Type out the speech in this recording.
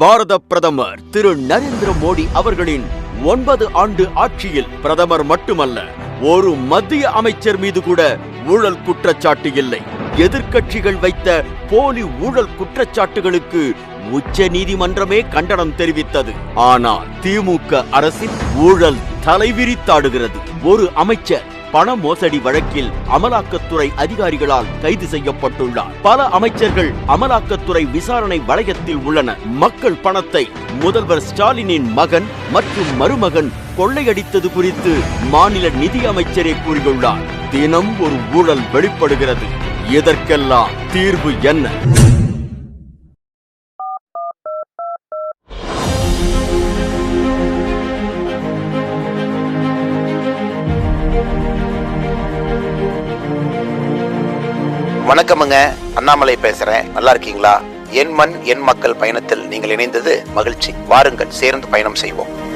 பாரத பிரதமர் திரு நரேந்திர மோடி அவர்களின் ஒன்பது ஆண்டு ஆட்சியில் பிரதமர் மட்டுமல்ல ஒரு மத்திய அமைச்சர் மீது கூட ஊழல் குற்றச்சாட்டு இல்லை. எதிர்க்கட்சிகள் வைத்த போலி ஊழல் குற்றச்சாட்டுகளுக்கு உச்ச நீதிமன்றமே கண்டனம் தெரிவித்தது. ஆனால் திமுக அரசின் ஊழல் தலைவிரித்தாடுகிறது. ஒரு அமைச்சர் பண மோசடி வழக்கில் அமலாக்கத்துறை அதிகாரிகளால் கைது செய்யப்பட்டுள்ளார். பல அமைச்சர்கள் அமலாக்கத்துறை விசாரணை வளையத்தில் உள்ளனர். மக்கள் பணத்தை முதல்வர் ஸ்டாலினின் மகன் மற்றும் மருமகன் கொள்ளையடித்தது குறித்து மாநில நிதி அமைச்சரே கூறியுள்ளார். தினம் ஒரு ஊழல் வெளிப்படுகிறது. இதற்கெல்லாம் தீர்வு என்ன? வணக்கமுங்க. அண்ணாமலை பேசுறேன். நல்லா இருக்கீங்களா? என் மண் என் மக்கள் பயணத்தில் நீங்கள் இணைந்தது மகிழ்ச்சி. வாருங்கள் சேர்ந்து பயணம் செய்வோம்.